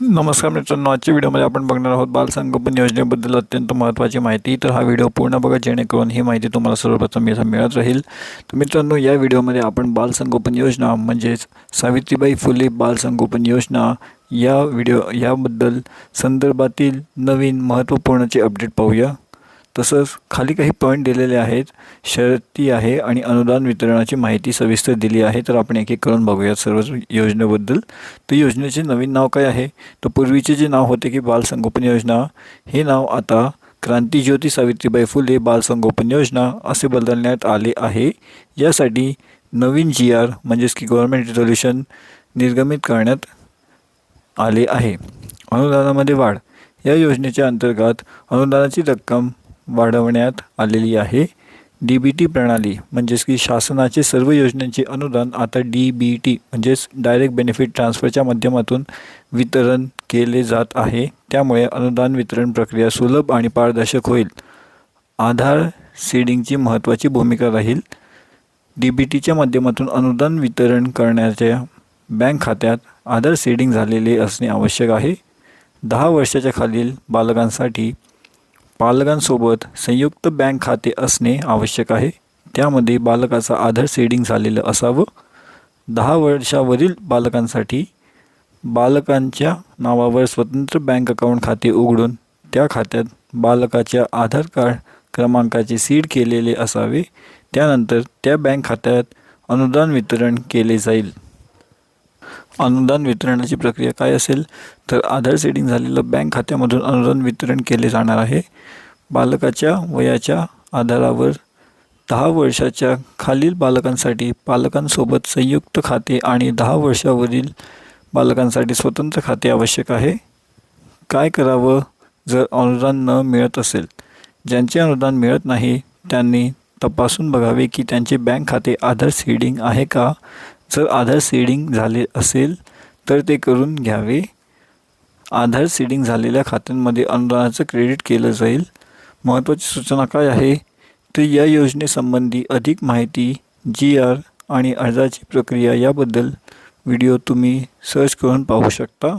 नमस्कार मित्रांनो आजच्या व्हिडिओमध्ये आपण बघणार आहोत बालसंगोपन योजनेबद्दल अत्यंत महत्त्वाची माहिती. तर हा व्हिडिओ पूर्ण बघा जेणेकरून ही माहिती तुम्हाला सर्वप्रथम इथं मिळत राहील. तर मित्रांनो या व्हिडिओमध्ये आपण बालसंगोपन योजना म्हणजेच सावित्रीबाई फुले बालसंगोपन योजना या व्हिडिओ याबद्दल संदर्भातील नवीन महत्त्वपूर्णचे अपडेट पाहूया. तसंच खाली काही पॉईंट दिलेले आहेत. शर्ती आहे आणि अनुदान वितरणाची माहिती सविस्तर दिली आहे. तर आपण एक एक करून बघूयात सर्व योजनेबद्दल. तर योजनेचे नवीन नाव काय आहे? तर पूर्वीचे जे नाव होते की बालसंगोपन योजना. हे नाव आता क्रांतीज्योती सावित्रीबाई फुले बालसंगोपन योजना असे बदलण्यात आले आहे. यासाठी नवीन जी आर म्हणजेच की गव्हर्मेंट रिझोल्युशन निर्गमित करण्यात आले आहे. अनुदानामध्ये वाढ. या योजनेच्या अंतर्गत अनुदानाची रक्कम वाढवण्यात आलेली आहे. डी बी टी प्रणाली म्हणजेच की शासनाचे सर्व योजनांचे अनुदान आता डी बी टी म्हणजेच डायरेक्ट बेनिफिट ट्रान्सफरच्या माध्यमातून वितरण केले जात आहे. त्यामुळे अनुदान वितरण प्रक्रिया सुलभ आणि पारदर्शक होईल. आधार सीडिंगची महत्त्वाची भूमिका राहील. डी बी टीच्या माध्यमातून अनुदान वितरण करण्याच्या बँक खात्यात आधार सीडिंग झालेले असणे आवश्यक आहे. दहा वर्षाच्या खालील बालकांसाठी पालकांसोबत संयुक्त बँक खाते असणे आवश्यक आहे. त्यामध्ये बालकाचा आधार सेडिंग झालेलं असावं. दहा वर्षावरील बालकांसाठी बालकांच्या नावावर स्वतंत्र बँक अकाउंट खाते उघडून त्या खात्यात बालकाच्या आधार कार्ड क्रमांकाचे सीड केलेले असावे. त्यानंतर त्या बँक खात्यात अनुदान वितरण केले जाईल. अनुदान वितरणाची प्रक्रिया काय असेल तर आधार सेटिंग झालेलं बँक खात्यामधून अनुदान वितरण केले जाणार आहे. बालकाच्या वयाच्या आधारावर दहा वर्षाच्या खालील बालकांसाठी पालकांसोबत संयुक्त खाते आणि दहा वर्षावरील बालकांसाठी स्वतंत्र खाते आवश्यक आहे. काय करावं जर अनुदान न मिळत असेल? ज्यांचे अनुदान मिळत नाही त्यांनी तपासून बघावे की त्यांचे बँक खाते आधार सीडिंग आहे का? जर आधार सीडिंग झाले असेल तर ते करून घ्यावे. आधार सीडिंग झालेल्या खात्यांमध्ये अनुदानाचं क्रेडिट केलं जाईल. महत्त्वाची सूचना काय आहे? तर या योजनेसंबंधी अधिक माहिती जी आर आणि अर्जाची प्रक्रिया याबद्दल व्हिडिओ तुम्ही सर्च करून पाहू शकता.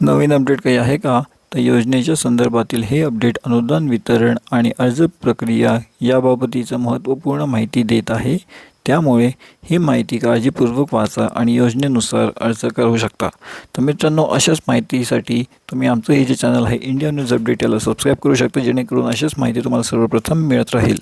नवीन अपडेट काही आहे का? तर योजनेच्या संदर्भातील हे अपडेट अनुदान वितरण आणि अर्ज प्रक्रिया याबाबतीचं महत्त्वपूर्ण माहिती देत आहे. त्यामुळे ही माहिती काळजीपूर्वक वाचा आणि योजनेनुसार अर्ज करू शकता. तर मित्रांनो अशाच माहितीसाठी तुम्ही आमचं हे जे चॅनल आहे इंडिया न्यूज अपडेट याला सबस्क्राईब करू शकता जेणेकरून अशाच माहिती तुम्हाला सर्वप्रथम मिळत राहील.